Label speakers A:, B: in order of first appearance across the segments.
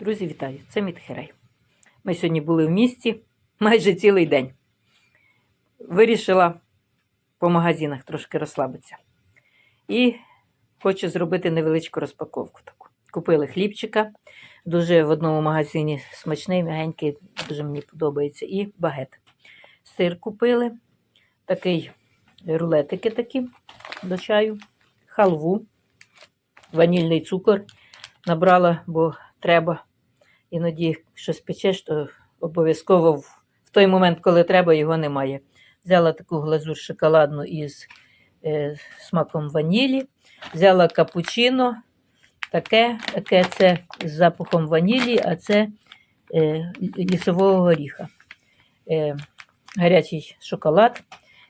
A: Друзі, вітаю! Це Мітхерей. Ми сьогодні були в місті майже цілий день. Вирішила по магазинах трошки розслабитися. І хочу зробити невеличку розпаковку таку. Купили хлібчика. Дуже в одному магазині смачний, м'ягенький, дуже мені подобається. І багет. Сир купили, такий рулетики такі до чаю, халву, ванільний цукор набрала, бо треба. Іноді щось печеш, то обов'язково в, в той момент, коли треба, його немає. Взяла таку глазур шоколадну із е, смаком ванілі, взяла капучино, таке, таке це з запахом ванілі, а це е, лісового горіха. Е, гарячий шоколад.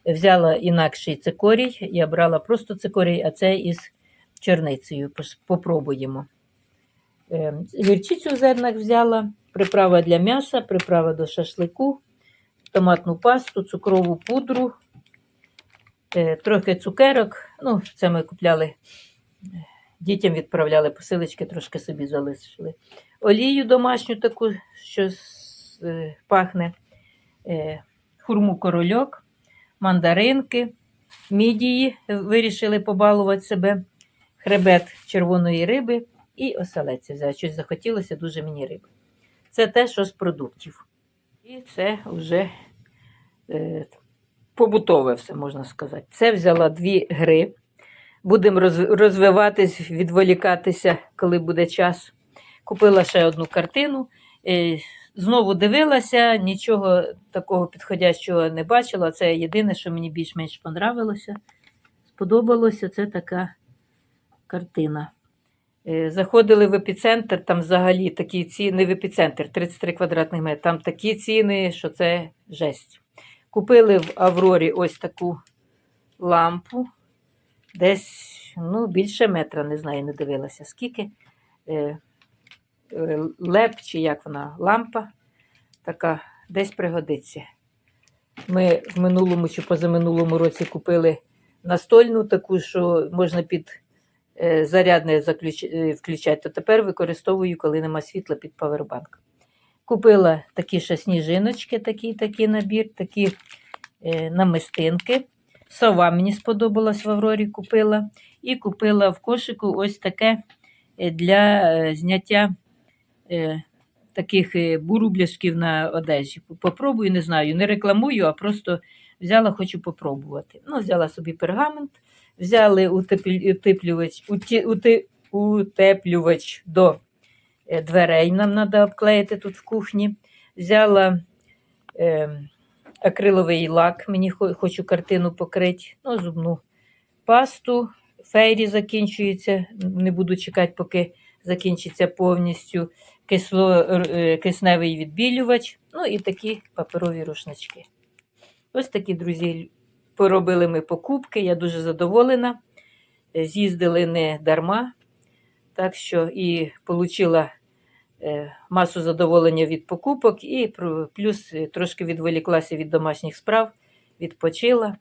A: Взяла інакший цикорій. Я брала просто цикорій, а це із чорницею. Пос- Попробуємо. Е, Гірчицю в зернах взяла, приправа для м'яса, приправа до шашлику, томатну пасту, цукрову пудру, е, трохи цукерок. Ну, це ми купляли, е, дітям відправляли посилочки, трошки собі залишили. Олію домашню таку, що пахне, хурму корольок, мандаринки, мідії вирішили побалувати себе, хребет червоної риби і оселедця взяла. Щось захотілося дуже мені риби. Це те, що з продуктів. І це вже е, побутове все, можна сказати. Це взяла дві гри. Будемо роз- розвиватись, відволікатися, коли буде час. Купила ще одну картину. Е, знову дивилася, нічого такого підходящого не бачила. Це єдине, що мені більш-менш понравилося. Сподобалося, це така картина. Е, Заходили в епіцентр, там взагалі такі ціни, в епіцентр 33 квадратних метри, там такі ціни, що це жесть. Купили в Аврорі ось таку лампу, десь ну, більше метра, не знаю, не дивилася скільки. Е, е, Леп чи як вона, лампа, така десь пригодиться. Ми в минулому чи позаминулому році купили настольну таку, що можна під зарядне заключ... е, включати, то тепер використовую, коли нема світла під павербанк. Купила такі ще сніжиночки, такий такий набір, такі е, намистинки. Сова мені сподобалась в Аврорі купила. І купила в кошику ось таке е, для е, зняття е, таких е, бурубляшків на одежі. Попробую, не знаю, не рекламую, а просто взяла, хочу попробувати. Ну, взяла собі пергамент, взяли утеплювач, утеплювач до е, дверей. Нам треба обклеїти тут в кухні. Взяла е, акриловий лак, мені хочу картину покрити, ну, зубну пасту. Фейрі закінчується. Не буду чекати, поки закінчиться повністю кисло, е, кисневий відбілювач. Ну і такі паперові рушнички. Ось такі, друзі, поробили ми покупки. Я дуже задоволена. Е, З'їздили не дарма. Так що і отримала масу задоволення від покупок, і плюс е, трошки відволіклася від домашніх справ, відпочила.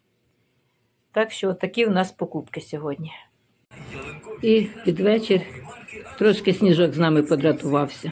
A: Так що такі в нас покупки сьогодні. І під вечір трошки сніжок з нами подратувався.